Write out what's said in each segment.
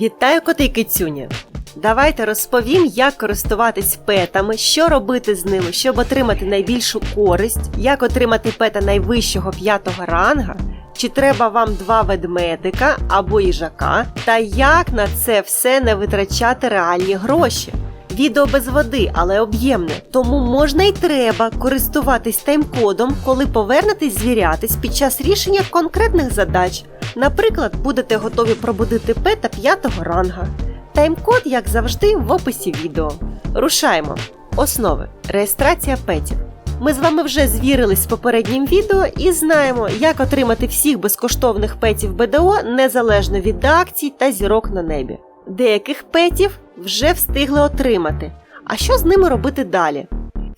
Вітаю коти кицюні! Давайте розповім, як користуватись петами, що робити з ними, щоб отримати найбільшу користь, як отримати пета найвищого п'ятого ранга, чи треба вам два ведмедика або їжака, та як на це все не витрачати реальні гроші. Відео без води, але об'ємне, тому можна і треба користуватись тайм-кодом, коли повернетесь звірятись під час рішення конкретних задач. Наприклад, будете готові пробудити пета п'ятого ранга. Тайм-код, як завжди, в описі відео. Рушаємо. Основи. Реєстрація петів. Ми з вами вже звірились з попереднім відео і знаємо, як отримати всіх безкоштовних петів БДО незалежно від акцій та зірок на небі. Деяких петів вже встигли отримати. А що з ними робити далі?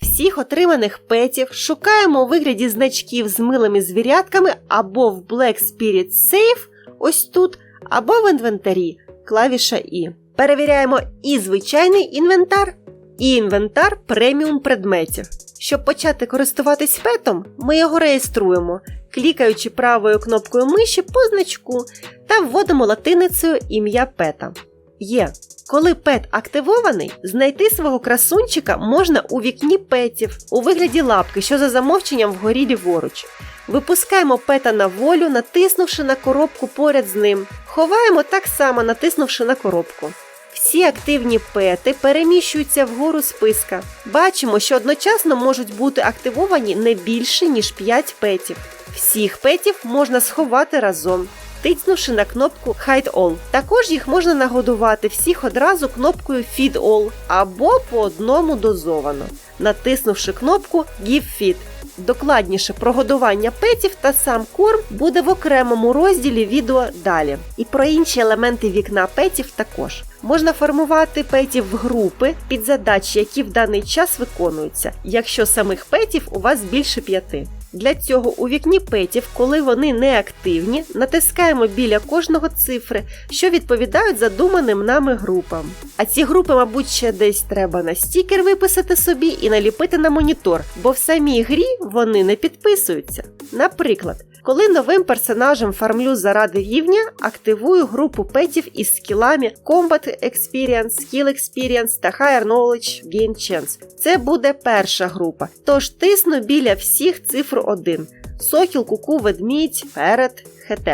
Всіх отриманих петів шукаємо у вигляді значків з милими звірятками або в Black Spirit Safe, ось тут, або в інвентарі клавіша І. Перевіряємо і звичайний інвентар, і інвентар преміум предметів. Щоб почати користуватись петом, ми його реєструємо, клікаючи правою кнопкою миші по значку та вводимо латиницею ім'я пета. Є. Коли пет активований, знайти свого красунчика можна у вікні петів у вигляді лапки, що за замовченням вгорі ліворуч. Випускаємо пета на волю, натиснувши на коробку поряд з ним. Ховаємо так само, натиснувши на коробку. Всі активні пети переміщуються вгору списка. Бачимо, що одночасно можуть бути активовані не більше, ніж 5 петів. Всіх петів можна сховати разом, тицнувши на кнопку Hide All. Також їх можна нагодувати всіх одразу кнопкою Feed All або по одному дозовано, натиснувши кнопку Give Feed. Докладніше про годування петів та сам корм буде в окремому розділі відео далі. І про інші елементи вікна петів також. Можна формувати петів в групи під задачі, які в даний час виконуються, якщо самих петів у вас більше п'яти. Для цього у вікні петів, коли вони не активні, натискаємо біля кожного цифри, що відповідають задуманим нами групам. А ці групи, мабуть, ще десь треба на стікер виписати собі і наліпити на монітор, бо в самій грі вони не підписуються. Наприклад, коли новим персонажем фармлю заради рівня, активую групу петів із скілами Combat Experience, Skill Experience та Higher Knowledge Gain Chance. Це буде перша група. Тож тисну біля всіх цифр 1. Сокіл, куку, ведмідь, перед, хт.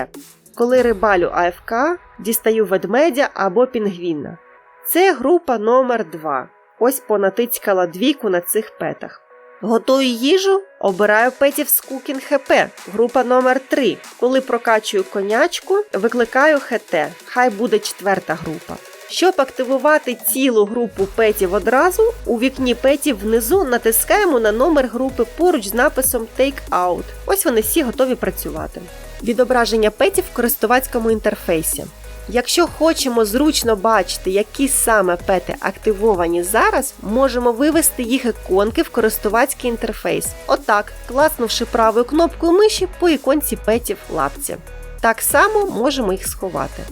Коли рибалю АФК, дістаю ведмедя або пінгвіна. Це група номер 2 Ось понатицькала двійку на цих петах. Готую їжу, обираю з Cooking HP, група номер 3 Коли прокачую конячку, викликаю ХТ, хай буде четверта група. Щоб активувати цілу групу петів одразу, у вікні петів внизу натискаємо на номер групи поруч з написом Take Out. Ось вони всі готові працювати. Відображення петів в користувацькому інтерфейсі. Якщо хочемо зручно бачити, які саме пети активовані зараз, можемо вивести їх іконки в користувацький інтерфейс. Отак, класнувши правою кнопкою миші по іконці петів лапці. Так само можемо їх сховати.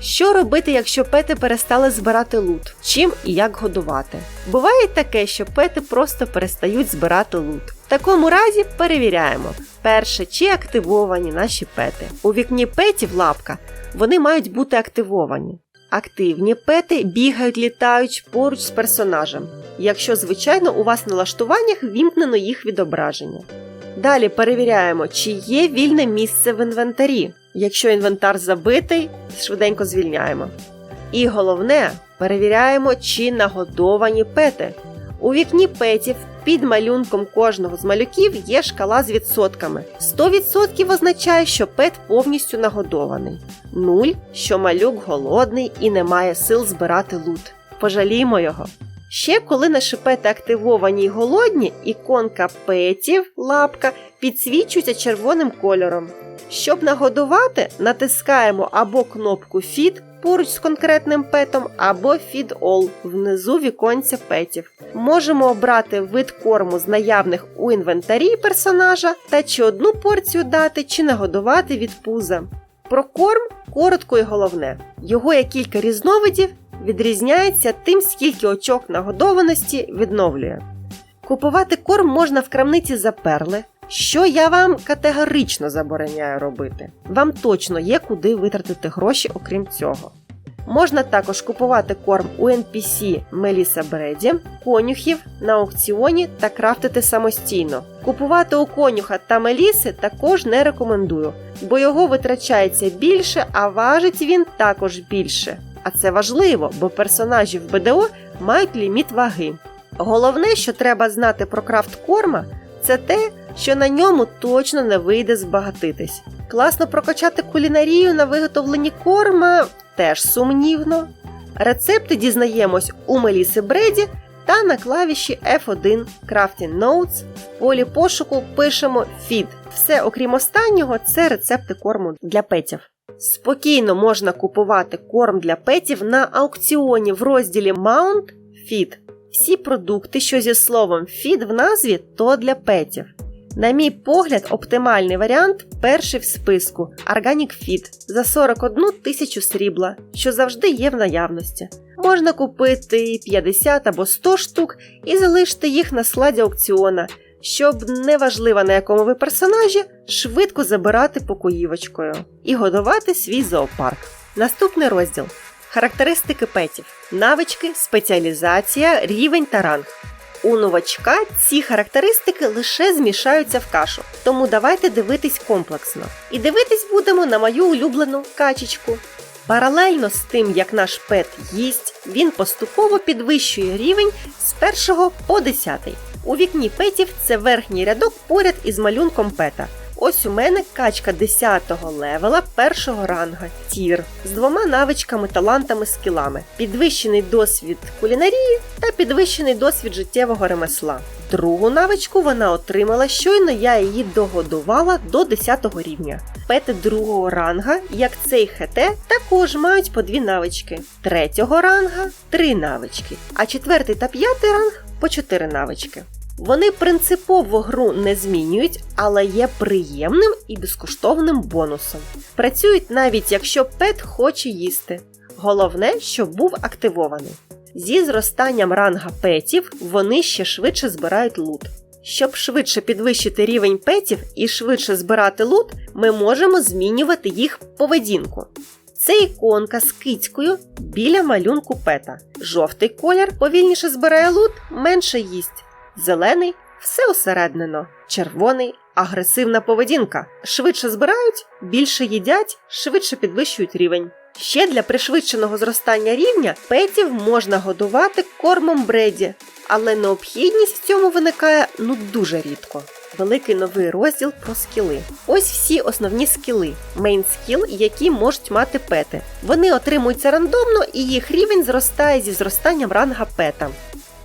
Що робити, якщо пети перестали збирати лут? Чим і як годувати? Буває таке, що пети просто перестають збирати лут. Такому разі перевіряємо. Перше, чи активовані наші пети. У вікні петів лапка вони мають бути активовані. Активні пети бігають літають поруч з персонажем, якщо, звичайно, у вас на налаштуваннях вімкнено їх відображення. Далі перевіряємо, чи є вільне місце в інвентарі. Якщо інвентар забитий, швиденько звільняємо. І головне, перевіряємо, чи нагодовані пети. У вікні петів під малюнком кожного з малюків є шкала з відсотками. 100% означає, що пет повністю нагодований. 0, що малюк голодний і не має сил збирати лут. Пожаліємо його. Ще коли наші пети активовані й голодні, іконка петів, лапка, підсвічується червоним кольором. Щоб нагодувати, натискаємо або кнопку Feed поруч з конкретним петом, або Feed All внизу віконця петів. Можемо обрати вид корму з наявних у інвентарі персонажа та чи одну порцію дати, чи нагодувати від пуза. Про корм коротко і головне. Його є кілька різновидів, відрізняється тим, скільки очок нагодованості відновлює. Купувати корм можна в крамниці за перли, що я вам категорично забороняю робити. Вам точно є куди витратити гроші, окрім цього. Можна також купувати корм у NPC Меліса Бреді, конюхів на аукціоні та крафтити самостійно. Купувати у конюха та Меліси також не рекомендую, бо його витрачається більше, а важить він також більше. А це важливо, бо персонажі в БДО мають ліміт ваги. Головне, що треба знати про крафт корма, це те, що на ньому точно не вийде збагатитись. Класно прокачати кулінарію на виготовленні корма теж сумнівно. Рецепти дізнаємось у Меліси Бреді та на клавіші F1 Crafting Notes в полі пошуку пишемо Feed. Все окрім останнього, це рецепти корму для петів. Спокійно можна купувати корм для петів на аукціоні в розділі Mount Feed. Всі продукти, що зі словом feed в назві, то для петів. На мій погляд, оптимальний варіант перший в списку Organic Feed за 41 тисячу срібла, що завжди є в наявності. Можна купити 50 або 100 штук і залишити їх на складі аукціона, щоб неважливо на якому ви персонажі, швидко забирати покоївочкою і годувати свій зоопарк. Наступний розділ. Характеристики петів, навички, спеціалізація, рівень та ранг. У новачка ці характеристики лише змішаються в кашу, тому давайте дивитись комплексно. І дивитись будемо на мою улюблену качечку. Паралельно з тим, як наш пет їсть, він поступово підвищує рівень з 1 по 10. У вікні петів це верхній рядок поряд із малюнком пета. Ось у мене качка 10-го левела першого ранга тір з двома навичками, талантами, скілами, підвищений досвід кулінарії та підвищений досвід життєвого ремесла. Другу навичку вона отримала щойно я її догодувала до 10-го рівня. Пети другого ранга, як цей ХТ, також мають по дві навички. Третього ранга три навички, а четвертий та п'ятий ранг по чотири навички. Вони принципово гру не змінюють, але є приємним і безкоштовним бонусом. Працюють навіть якщо пет хоче їсти. Головне, щоб був активований. Зі зростанням ранга петів вони ще швидше збирають лут. Щоб швидше підвищити рівень петів і швидше збирати лут, ми можемо змінювати їх поведінку. Це іконка з кицькою біля малюнку пета. Жовтий колір повільніше збирає лут, менше їсть. Зелений все усереднено, червоний агресивна поведінка. Швидше збирають, більше їдять, швидше підвищують рівень. Ще для пришвидшеного зростання рівня петів можна годувати кормом бреді, але необхідність в цьому виникає ну дуже рідко. Великий новий розділ про скіли. Ось всі основні скіли, мейн скіл, які можуть мати пети. Вони отримуються рандомно і їх рівень зростає зі зростанням ранга пета.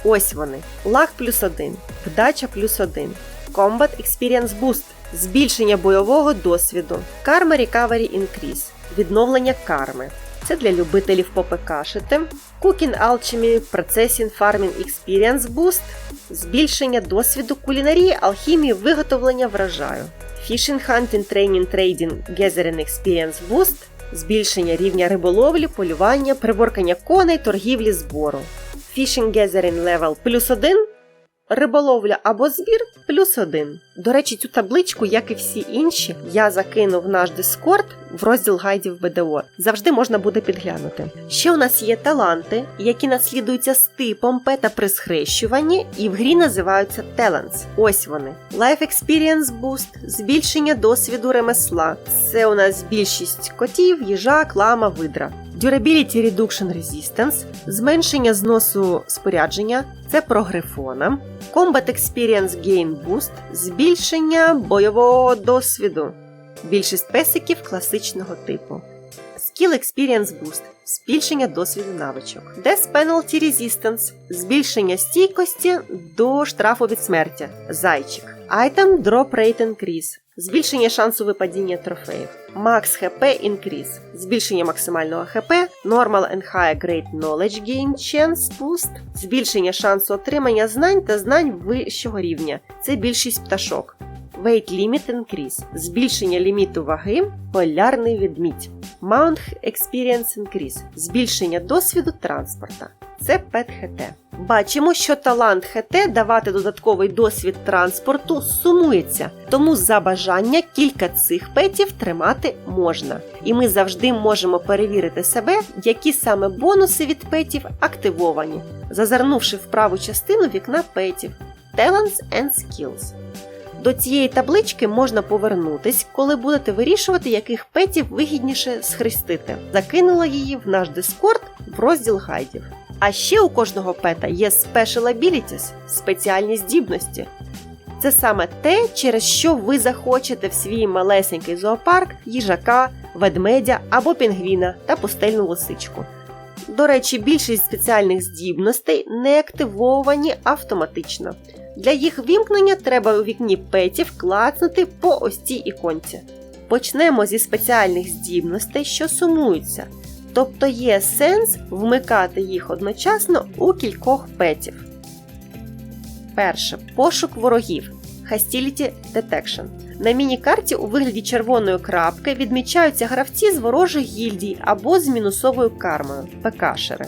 Ось вони. Лаг плюс 1, вдача плюс 1, Combat Experience Boost, збільшення бойового досвіду, Karma Recovery Increase, відновлення карми. Це для любителів попекашити. Cooking Alchemy Processing Farming Experience Boost, збільшення досвіду кулінарії, алхімії, виготовлення врожаю. Fishing Hunting Training Trading Gathering Experience Boost, збільшення рівня риболовлі, полювання, приборкання коней, торгівлі збору. Fishing Gathering Level плюс 1, риболовля або збір плюс 1. До речі, цю табличку, як і всі інші, я закинув в наш Discord в розділ гайдів БДО. Завжди можна буде підглянути. Ще у нас є таланти, які наслідуються з типом пета при схрещуванні і в грі називаються Talents. Ось вони. Life Experience Boost, збільшення досвіду ремесла. Це у нас більшість котів, їжак, лама, видра. Durability Reduction Resistance, зменшення зносу спорядження, це про грифона. Combat Experience Gain Boost, збільшення бойового досвіду. Більшість песиків класичного типу. Skill Experience Boost збільшення досвіду навичок. Death Penalty Resistance збільшення стійкості до штрафу від смерті. Зайчик. Item Drop Rate Increase збільшення шансу випадіння трофеїв. Max HP Increase збільшення максимального ХП, Normal and High Great Knowledge Gain Chance Boost, збільшення шансу отримання знань та знань вищого рівня. Це більшість пташок. Weight Limit Increase збільшення ліміту ваги, полярний відмідь. Mount Experience Increase збільшення досвіду транспорта. Це PetHT. Бачимо, що талант ХТ давати додатковий досвід транспорту сумується, тому за бажання кілька цих петів тримати можна. І ми завжди можемо перевірити себе, які саме бонуси від петів активовані, зазирнувши в праву частину вікна петів Talents and Skills. До цієї таблички можна повернутись, коли будете вирішувати, яких петів вигідніше схрестити. Закинула її в наш Discord в розділ гайдів. А ще у кожного пета є Special Abilities – спеціальні здібності. Це саме те, через що ви захочете в свій малесенький зоопарк їжака, ведмедя або пінгвіна та пустельну лисичку. До речі, більшість спеціальних здібностей не активовані автоматично. Для їх вімкнення треба у вікні петів клацнути по ось цій іконці. Почнемо зі спеціальних здібностей, що сумуються, тобто є сенс вмикати їх одночасно у кількох петів. Перше пошук ворогів Hostility Detection. На міні-карті у вигляді червоної крапки відмічаються гравці з ворожих гільдій або з мінусовою кармою ПКшери.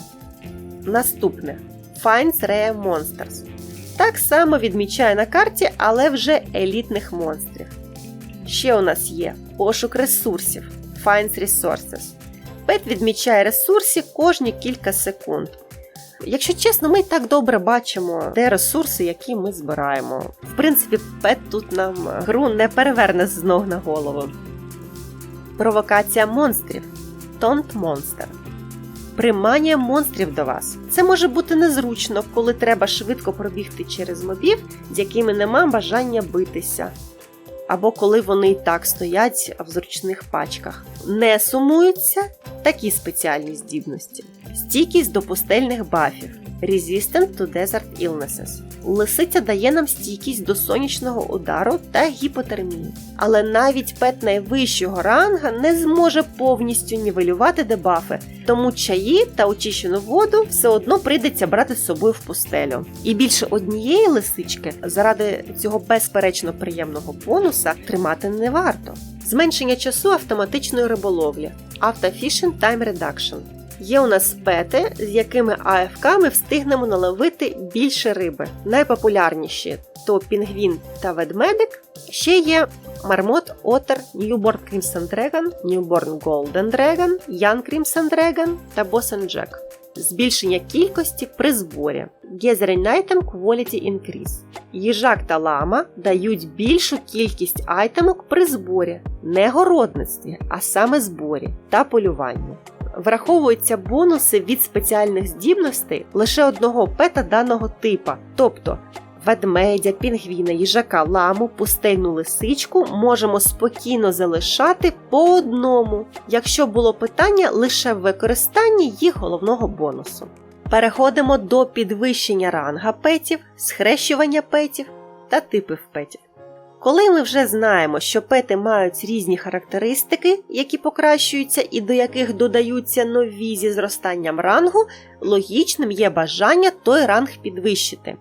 Наступне Finds Rare Monsters. Так само відмічає на карті, але вже елітних монстрів. Ще у нас є пошук ресурсів Finds Resources. Пет відмічає ресурси кожні кілька секунд. Якщо чесно, ми так добре бачимо, де ресурси, які ми збираємо. В принципі, пет тут нам гру не переверне з ног на голову. Провокація монстрів Тонт Монстер. Приманія монстрів до вас. Це може бути незручно, коли треба швидко пробігти через мобів, з якими нема бажання битися. Або коли вони і так стоять в зручних пачках. Не сумуються такі спеціальні здібності. Стійкість до пустельних бафів Resistant to Desert Illnesses. Лисиця дає нам стійкість до сонячного удару та гіпотермії. Але навіть пет найвищого ранга не зможе повністю нівелювати дебафи, тому чаї та очищену воду все одно прийдеться брати з собою в пустелю. І більше однієї лисички заради цього безперечно приємного бонуса тримати не варто. Зменшення часу автоматичної риболовлі Автофішн Time Reduction. Є у нас пети, з якими АФК ми встигнемо наловити більше риби. Найпопулярніші то пінгвін та ведмедик. Ще є мармот, отер, Newborn Crimson Dragon, Newborn Golden Dragon, Young Crimson Dragon та Bosun Jack. Збільшення кількості при зборі. Gathering Item Quality Increase. Їжак та лама дають більшу кількість айтемок при зборі, не городництві, а саме зборі та полюванні. Враховуються бонуси від спеціальних здібностей лише одного пета даного типа, тобто ведмедя, пінгвіна, їжака, ламу, пустельну лисичку можемо спокійно залишати по одному, якщо було питання лише в використанні їх головного бонусу. Переходимо до підвищення ранга петів, схрещування петів та типів петів. Коли ми вже знаємо, що пети мають різні характеристики, які покращуються і до яких додаються нові зі зростанням рангу, логічним є бажання той ранг підвищити.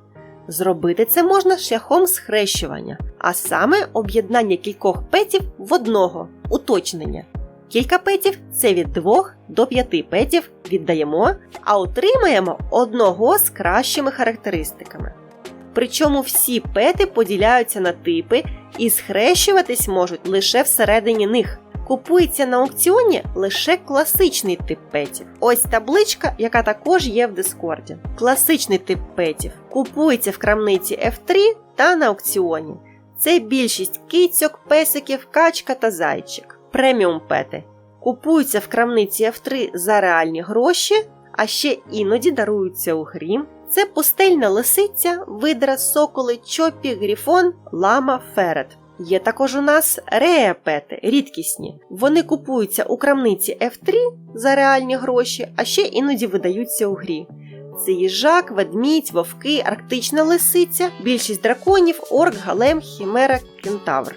Зробити це можна шляхом схрещування, а саме об'єднання кількох петів в одного уточнення. Кілька петів це від 2 до 5 петів віддаємо, а отримаємо одного з кращими характеристиками. Причому всі пети поділяються на типи і схрещуватись можуть лише всередині них. Купується на аукціоні лише класичний тип петів. Ось табличка, яка також є в Дискорді. Класичний тип петів купується в крамниці F3 та на аукціоні. Це більшість кицьок, песиків, качка та зайчик. Преміум пети купуються в крамниці F3 за реальні гроші, а ще іноді даруються у грі. Це пустельна лисиця, видра, соколи, чопі, гріфон, лама, ферет. Є також у нас реапети, рідкісні. Вони купуються у крамниці F3 за реальні гроші, а ще іноді видаються у грі. Це їжак, ведмідь, вовки, арктична лисиця, більшість драконів, орк, галем, хімера, кентавр.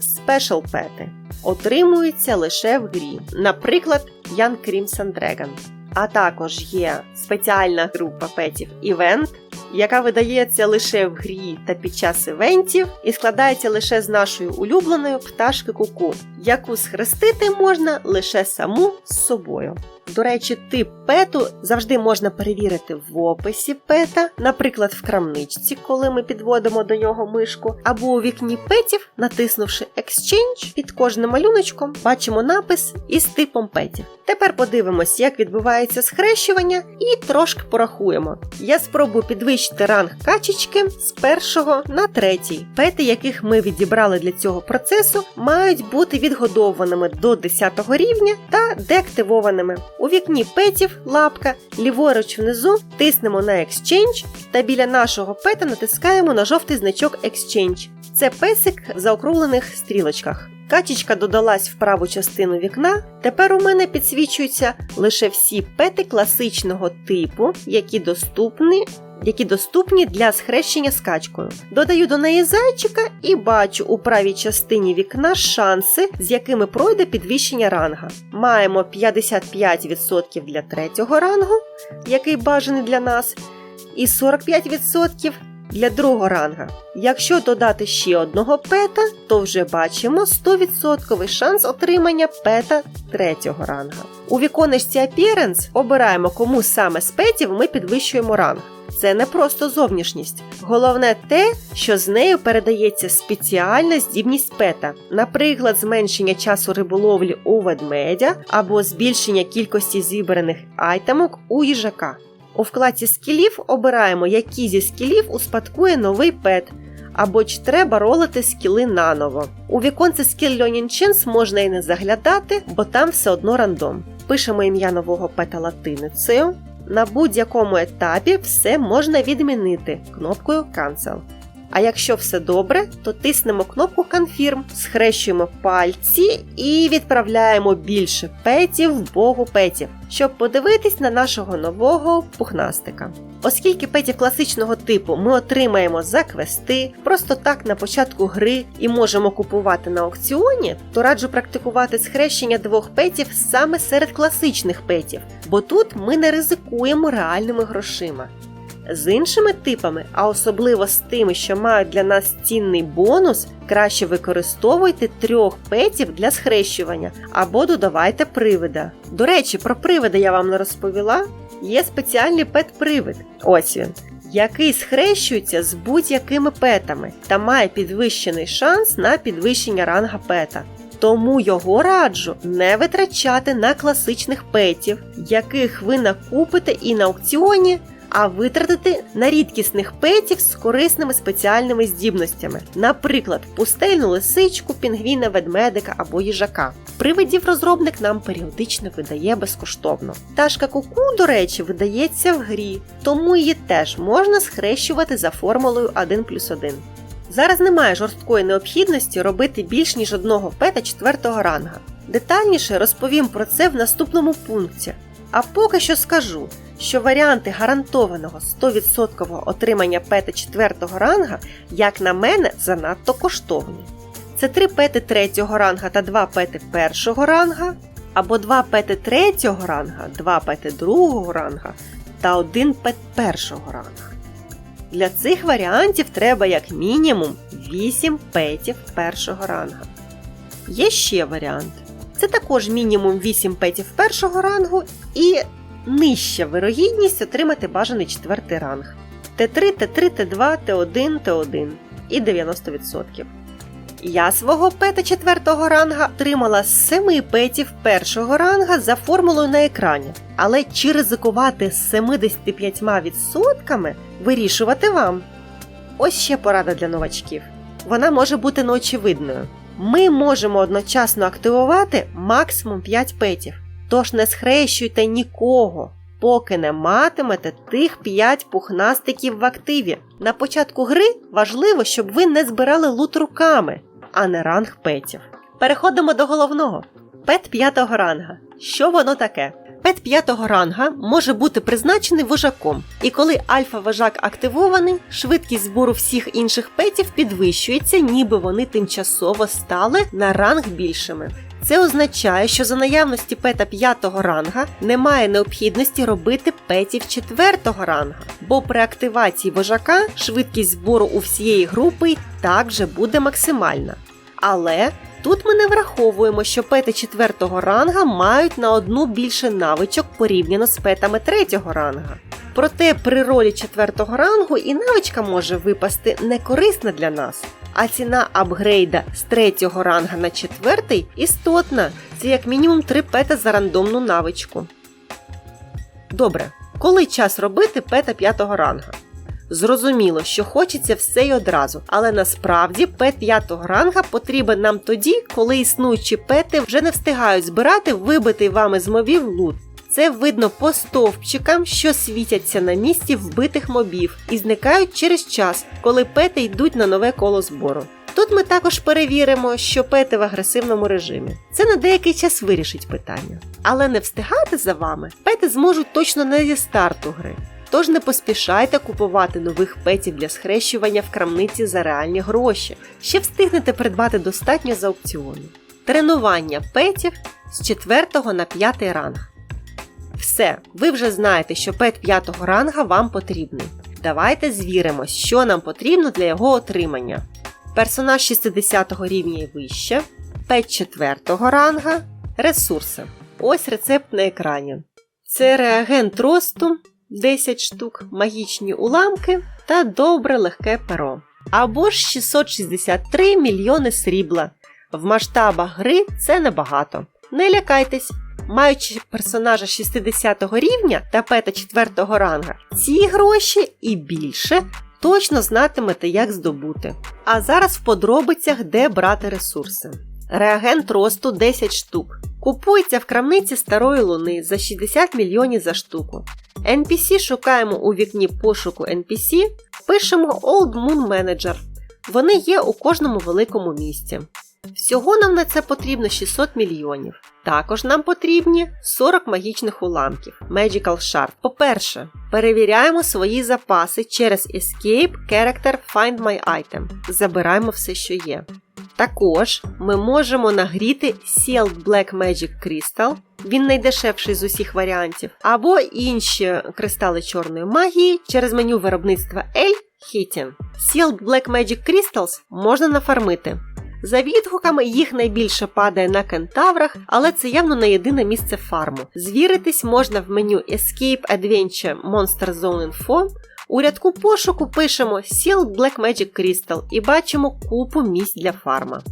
Спешл пети отримуються лише в грі, наприклад, Young Crimson Dragon. А також є спеціальна група петів Івент, яка видається лише в грі та під час івентів і складається лише з нашої улюбленої пташки куку, яку схрестити можна лише саму з собою. До речі, тип пету завжди можна перевірити в описі пета, наприклад, в крамничці, коли ми підводимо до нього мишку, або у вікні петів, натиснувши Exchange, під кожним малюночком бачимо напис із типом петів. Тепер подивимось, як відбувається схрещування, і трошки порахуємо. Я спробую підвищити ранг качечки з першого на третій. Пети, яких ми відібрали для цього процесу, мають бути відгодованими до 10 рівня та деактивованими. У вікні петів лапка, ліворуч внизу тиснемо на Exchange та біля нашого пета натискаємо на жовтий значок Exchange. Це песик в заокруглених стрілочках. Качечка додалась в праву частину вікна. Тепер у мене підсвічуються лише всі пети класичного типу, які доступні. Які доступні для схрещення з качкою. Додаю до неї зайчика і бачу у правій частині вікна шанси, з якими пройде підвищення ранга. Маємо 55% для третього рангу, який бажаний для нас, і 45% для другого ранга. Якщо додати ще одного пета, то вже бачимо 100% шанс отримання пета третього ранга. У віконечці Appearance обираємо, кому саме з петів ми підвищуємо ранг. Це не просто зовнішність. Головне те, що з нею передається спеціальна здібність пета, наприклад, зменшення часу риболовлі у ведмедя або збільшення кількості зібраних айтемок у їжака. У вкладці скілів обираємо, які зі скілів успадкує новий пет, або чи треба ролити скіли наново. У Skill Learning Chance можна і не заглядати, бо там все одно рандом. Пишемо ім'я нового пета латиницею. На будь-якому етапі все можна відмінити кнопкою Cancel. А якщо все добре, то тиснемо кнопку Confirm, схрещуємо пальці і відправляємо більше петів в богу петів, щоб подивитись на нашого нового пухнастика. Оскільки петів класичного типу ми отримаємо за квести, просто так на початку гри і можемо купувати на аукціоні, то раджу практикувати схрещення двох петів саме серед класичних петів, бо тут ми не ризикуємо реальними грошима. З іншими типами, а особливо з тими, що мають для нас цінний бонус, краще використовуйте трьох петів для схрещування або додавайте привида. До речі, про привида я вам не розповіла. Є спеціальний пет-привид. Ось він. Який схрещується з будь-якими петами та має підвищений шанс на підвищення ранга пета. Тому його раджу не витрачати на класичних петів, яких ви накупите і на аукціоні, а витратити на рідкісних петів з корисними спеціальними здібностями, наприклад, пустельну лисичку, пінгвіна, ведмедика або їжака. Привидів розробник нам періодично видає безкоштовно. Ташка куку, до речі, видається в грі, тому її теж можна схрещувати за формулою 1 плюс 1. Зараз немає жорсткої необхідності робити більш ніж одного пета четвертого ранга. Детальніше розповім про це в наступному пункті. А поки що скажу, що варіанти гарантованого 100% отримання пета 4 ранга, як на мене, занадто коштовні. Це 3 пети 3 ранга та 2 пети 1 ранга, або 2 пети 3 ранга, 2 пети 2 ранга та 1 пет 1 ранга. Для цих варіантів треба як мінімум 8 петів першого ранга. Є ще варіант. Це також мінімум 8 петів першого рангу і нижча вирогідність отримати бажаний четвертий ранг. Т3, Т3, Т2, Т1, Т1 і 90%. Я свого пета четвертого ранга отримала з 7 петів першого ранга за формулою на екрані. Але чи ризикувати з 75% вирішувати вам. Ось ще порада для новачків. Вона може бути неочевидною. Ми можемо одночасно активувати максимум 5 петів. Тож не схрещуйте нікого, поки не матимете тих 5 пухнастиків в активі. На початку гри важливо, щоб ви не збирали лут руками, а не ранг петів. Переходимо до головного. Пет п'ятого ранга. Що воно таке? Пет п'ятого ранга може бути призначений вожаком, і коли альфа-вожак активований, швидкість збору всіх інших петів підвищується, ніби вони тимчасово стали на ранг більшими. Це означає, що за наявності пета 5 ранга немає необхідності робити петів 4 ранга, бо при активації вожака швидкість збору у всієї групи також буде максимальна. Але Тут ми не враховуємо, що пети 4 ранга мають на одну більше навичок порівняно з петами 3 ранга. Проте при ролі 4 рангу і навичка може випасти некорисна для нас. А ціна апгрейда з 3 ранга на 4 істотна. Це як мінімум 3 пета за рандомну навичку. Добре, коли час робити пета 5 ранга? Зрозуміло, що хочеться все й одразу, але насправді пет 5 ранга потрібен нам тоді, коли існуючі пети вже не встигають збирати вибитий вами з мобів лут. Це видно по стовпчикам, що світяться на місці вбитих мобів і зникають через час, коли пети йдуть на нове коло збору. Тут ми також перевіримо, що пети в агресивному режимі. Це на деякий час вирішить питання. Але не встигати за вами пети зможуть точно не зі старту гри. Тож не поспішайте купувати нових петів для схрещування в крамниці за реальні гроші. Ще встигнете придбати достатньо з аукціону. Тренування петів з 4 на 5 ранг. Все, ви вже знаєте, що пет 5 ранга вам потрібний. Давайте звіримось, що нам потрібно для його отримання. Персонаж 60 рівня і вище, пет 4 ранга, ресурси. Ось рецепт на екрані. Це реагент росту 10 штук, магічні уламки та добре легке перо. Або ж 663 мільйони срібла. В масштабах гри це небагато. Не лякайтесь, маючи персонажа 60 рівня та пета 4 ранга, ці гроші і більше точно знатимете, як здобути. А зараз в подробицях, де брати ресурси. Реагент росту 10 штук. Купується в крамниці Старої Луни за 60 мільйонів за штуку. NPC шукаємо у вікні пошуку NPC, пишемо Old Moon Manager. Вони є у кожному великому місті. Всього нам на це потрібно 600 мільйонів. Також нам потрібні 40 магічних уламків Magical Shard. По-перше, перевіряємо свої запаси через Escape Character Find My Item. Забираємо все, що є. Також ми можемо нагріти Sealed Black Magic Crystal, він найдешевший з усіх варіантів, або інші кристали чорної магії через меню виробництва L Hitting. Sealed Black Magic Crystals можна нафармити. За відгуками їх найбільше падає на кентаврах, але це явно не єдине місце фарму. Звіритись можна в меню Escape Adventure Monster Zone Info. У рядку пошуку пишемо Sealed Black Magic Crystal і бачимо купу місць для фарма.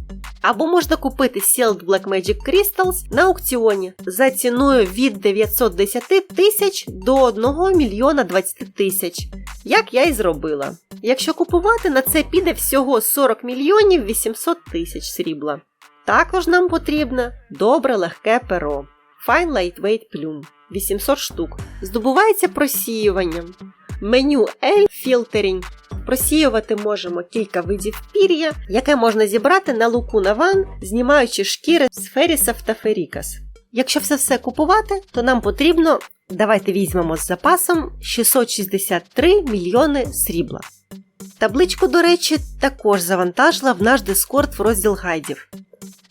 Або можна купити Sealed Black Magic Crystals на аукціоні за ціною від 910 тисяч до 1 мільйона 20 тисяч, як я й зробила. Якщо купувати, на це піде всього 40 мільйонів 800 тисяч срібла. Також нам потрібне добре легке перо. Fine Lightweight Plume 800 штук. Здобувається просіюванням. Меню L Filtering. Просіювати можемо кілька видів пір'я, яке можна зібрати на луку Наван, знімаючи шкіри з Ферісов та Ферікас. Якщо все все купувати, то нам потрібно, давайте візьмемо з запасом 663 мільйони срібла. Табличку, до речі, також завантажила в наш Discord в розділ гайдів.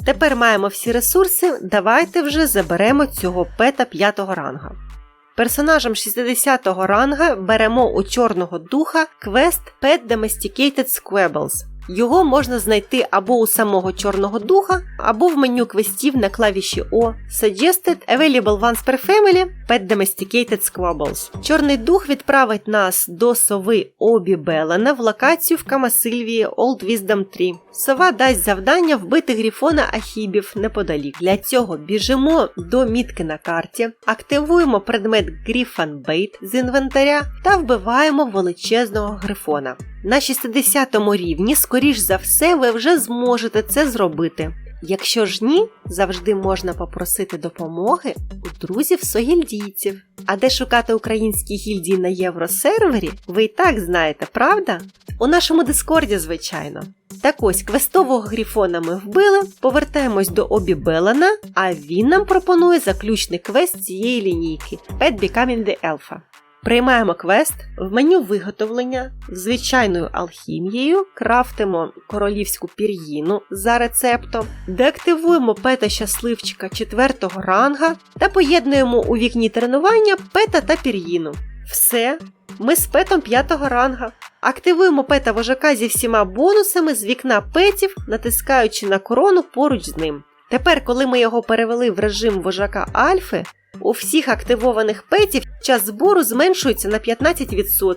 Тепер маємо всі ресурси, давайте вже заберемо цього пета 5 ранга. Персонажем 60-го ранга беремо у чорного духа квест Pet Domesticated Squabbles. Його можна знайти або у самого чорного духа, або в меню квестів на клавіші O Suggested Available Once per Family Pet Domesticated Squabbles. Чорний дух відправить нас до сови Обі Белена в локацію в Камасильвії Old Wisdom 3. Сова дасть завдання вбити гріфона Ахібів неподалік. Для цього біжимо до мітки на карті, активуємо предмет Griffon Bait з інвентаря та вбиваємо величезного грифона. На 60 рівні, скоріш за все, ви вже зможете це зробити. Якщо ж ні, завжди можна попросити допомоги у друзів-согільдійців. А де шукати українські гільдії на євросервері, ви і так знаєте, правда? У нашому дискорді, звичайно. Так ось квестового гріфона ми вбили, повертаємось до Обі Белана, а він нам пропонує заключний квест цієї лінійки Pet Becoming the Alpha. Приймаємо квест в меню виготовлення звичайною алхімією, крафтимо королівську пір'їну за рецептом, деактивуємо пета щасливчика 4 ранга та поєднуємо у вікні тренування пета та пір'їну. Все, ми з петом 5 ранга. Активуємо пета вожака зі всіма бонусами з вікна петів, натискаючи на корону поруч з ним. Тепер, коли ми його перевели в режим вожака Альфи, у всіх активованих петів час збору зменшується на 15%,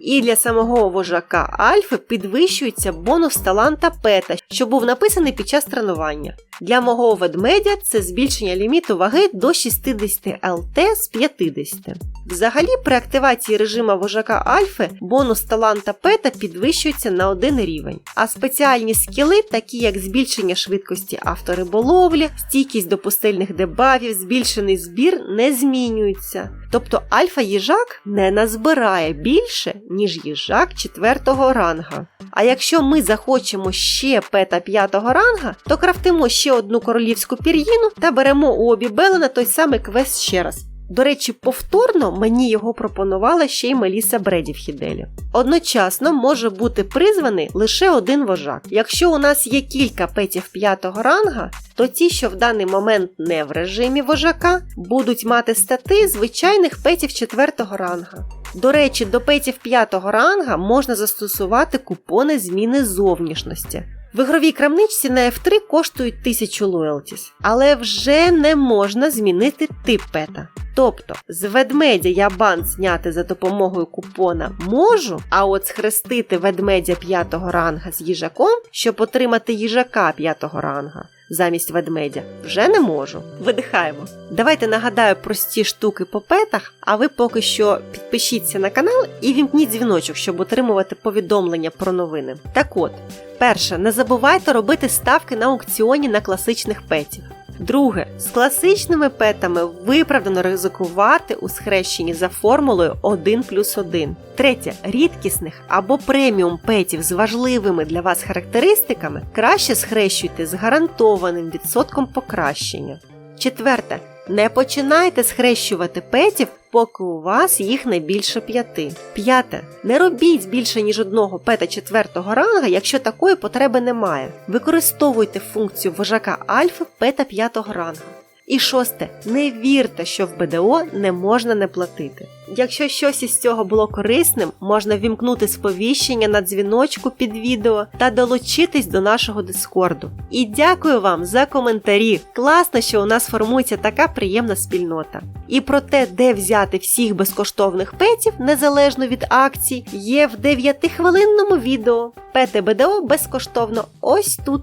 і для самого вожака Альфи підвищується бонус таланта пета, що був написаний під час тренування. Для мого ведмедя це збільшення ліміту ваги до 60 ЛТ з 50. Взагалі, при активації режима вожака Альфи бонус таланта пета підвищується на один рівень, а спеціальні скіли, такі як збільшення швидкості авториболовлі, стійкість до пустельних дебафів, збільшений збір, не змінюються. Тобто альфа їжак не назбирає більше, ніж їжак 4 ранга. А якщо ми захочемо ще пета п'ятого ранга, то крафтимо ще одну королівську пір'їну та беремо у обі на той самий квест ще раз. До речі, повторно мені його пропонувала ще й Меліса Бреді в Хіделі. Одночасно може бути призваний лише один вожак. Якщо у нас є кілька петів 5 ранга, то ті, що в даний момент не в режимі вожака, будуть мати стати звичайних петів 4 ранга. До речі, до петів 5 ранга можна застосувати купони зміни зовнішності. В ігровій крамничці на F3 коштують 1000 лоялтіс, але вже не можна змінити тип пета. Тобто з ведмедя я бан зняти за допомогою купона можу, а от схрестити ведмедя 5 ранга з їжаком, щоб отримати їжака 5 ранга. Замість ведмедя вже не можу. Видихаємо. Давайте нагадаю прості штуки по петах, а ви поки що підпишіться на канал і вімкніть дзвіночок, щоб отримувати повідомлення про новини. Так от, перше, не забувайте робити ставки на аукціоні на класичних петів. Друге, з класичними петами виправдано ризикувати у схрещенні за формулою 1 плюс 1. Третє, рідкісних або преміум петів з важливими для вас характеристиками краще схрещуйте з гарантованим відсотком покращення. Четверте, не починайте схрещувати петів, поки у вас їх не більше п'яти. П'яте. Не робіть більше ніж одного пета четвертого ранга, якщо такої потреби немає. Використовуйте функцію вожака альфи пета п'ятого ранга. І шосте, не вірте, що в БДО не можна не платити. Якщо щось із цього було корисним, можна вімкнути сповіщення на дзвіночку під відео та долучитись до нашого дискорду. І дякую вам за коментарі. Класно, що у нас формується така приємна спільнота. І про те, де взяти всіх безкоштовних петів, незалежно від акцій, є в 9-хвилинному відео. Пети БДО безкоштовно ось тут.